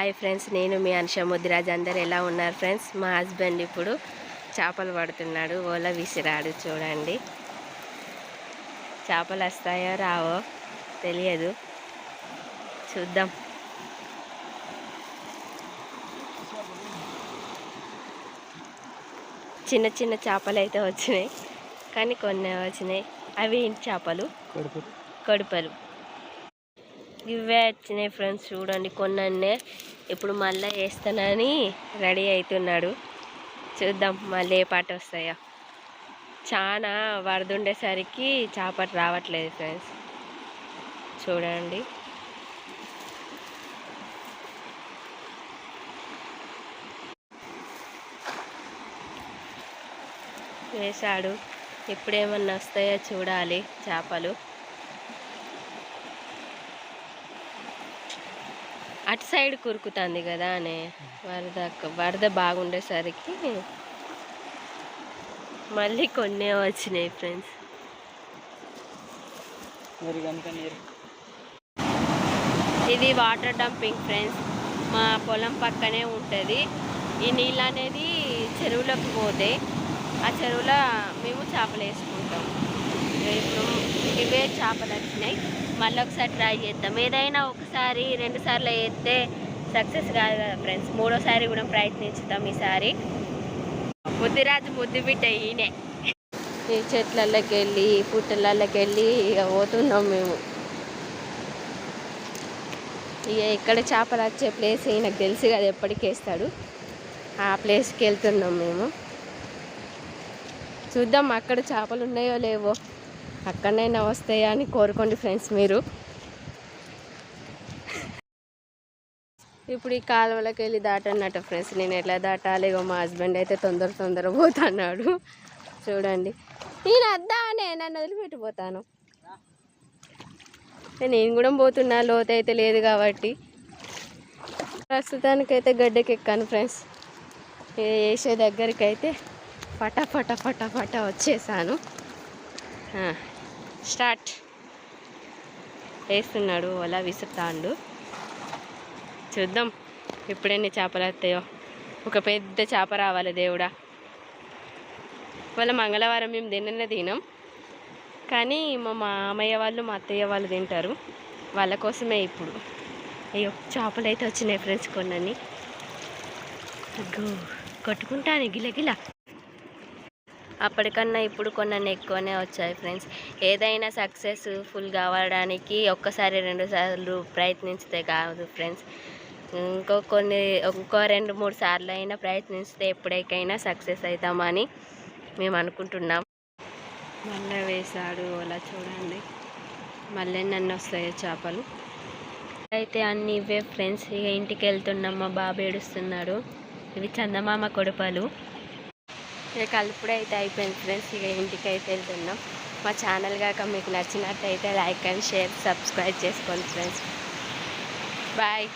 Hi friends నేను మీ ముద్దిరాజ్ అందరు ఎలా ఉన్నారు ఫ్రెండ్స్? మా హస్బెండ్ ఇప్పుడు చేపలు పడుతున్నాడు. ఓల విసిరాడు చూడండి. చేపలు వస్తాయో రావో తెలియదు. చూద్దాం. చిన్న చిన్న చేపలు అయితే వచ్చినాయి కానీ కొన్ని వచ్చినాయి. అవి ఏంటి చేపలు? కడుపలు. ఇవే వచ్చినాయి ఫ్రెండ్స్ చూడండి కొన్నే ఇప్పుడు మళ్ళీ వేస్తానని రెడీ అవుతున్నాడు. చూద్దాం మళ్ళీ ఏ పాట వస్తాయో. చాలా వరదుండేసరికి చేపలు రావట్లేదు ఫ్రెండ్స్. చూడండి. వేశాడు ఎప్పుడేమన్నా వస్తాయో చూడాలి చేపలు. అటు సైడ్ కురుకుతుంది కదా అనే వరద వరద బాగుండేసరికి మళ్ళీ కొన్నే వచ్చినాయి ఫ్రెండ్స్. ఇది వాటర్ డంపింగ్ ఫ్రెండ్స్. మా పొలం పక్కనే ఉంటుంది. ఈ నీళ్ళు అనేది చెరువులోకి పోతే ఆ చెరువులో మేము చేపలు వేసుకుంటాం. ఇప్పుడు ఇవే చేపలు వచ్చినాయి. మళ్ళీ ఒకసారి ట్రై చేద్దాం. ఏదైనా ఒకసారి రెండు సార్లు వేస్తే సక్సెస్ కాదు కదా ఫ్రెండ్స్ మూడోసారి కూడా ప్రయత్నించుతాం ఈసారి. ముద్దిరాజు ముద్దు బిడ్డ ఈయనే. ఈ చెట్లలోకి వెళ్ళి పుట్టలలోకి వెళ్ళి ఇక పోతున్నాం మేము. ఇక ఇక్కడ చేపలు వచ్చే ప్లేస్ ఈయనకు తెలుసు కదా ఎప్పటికేస్తాడు ఆ ప్లేస్కి వెళ్తున్నాం మేము. చూద్దాం అక్కడ చేపలు ఉన్నాయో లేవో. అక్కడనైనా వస్తాయా అని కోరుకోండి ఫ్రెండ్స్ మీరు. ఇప్పుడు ఈ కాలువలోకి వెళ్ళి దాటన్నట్టు ఫ్రెండ్స్. నేను ఎట్లా దాటాలి? ఇగో మా హస్బెండ్ అయితే తొందర తొందర పోతున్నాడు. చూడండి. నేను అద్దా అనే నన్ను వదిలిపెట్టిపోతాను. నేను కూడా పోతున్నా లోతు అయితే లేదు కాబట్టి. ప్రస్తుతానికైతే గడ్డకి ఎక్కాను ఫ్రెండ్స్. వేసే దగ్గరికి అయితే పట పట పట పట వచ్చేసాను. స్టార్ట్ వేస్తున్నాడు అలా విసురుతాండు. చూద్దాం ఎప్పుడెన్ని చేపలు వస్తాయో. ఒక పెద్ద చేప రావాలి దేవుడా. వాళ్ళ మంగళవారం మేము తిననే తినం. కానీ మా మామయ్య వాళ్ళు మా అత్తయ్య వాళ్ళు తింటారు. వాళ్ళ కోసమే ఇప్పుడు. అయ్యో చేపలు అయితే వచ్చినాయి ఫ్రెండ్స్ కొన్నని అగ్గో కొట్టుకుంటాను. గిలగిల. అప్పటికన్నా ఇప్పుడు కొన్ని ఎక్కువనే వచ్చాయి ఫ్రెండ్స్. ఏదైనా సక్సెస్ఫుల్ కావడానికి ఒక్కసారి రెండు సార్లు ప్రయత్నించితే కాదు ఫ్రెండ్స్. ఇంకో కొన్ని ఇంకో రెండు మూడు సార్లు అయినా ప్రయత్నిస్తే ఎప్పటికైనా సక్సెస్ అవుతామని మేము అనుకుంటున్నాం. మళ్ళీ వేశాడు అలా చూడండి. మళ్ళీ నన్ను వస్తాయి చేపలు. అయితే అన్ని ఇవే ఫ్రెండ్స్. ఇక ఇంటికి వెళ్తున్నాం మా బాబు ఏడుస్తున్నాడు. ఇవి చందమామ కొడుపలు. ఇక కలుపుడు అయితే అయిపోయింది ఫ్రెండ్స్ ఇక ఇంటికి అయితే వెళ్తున్నాం. మా ఛానల్ కాక మీకు నచ్చినట్టయితే లైక్ అండ్ షేర్ సబ్స్క్రైబ్ చేసుకోండి ఫ్రెండ్స్ బాయ్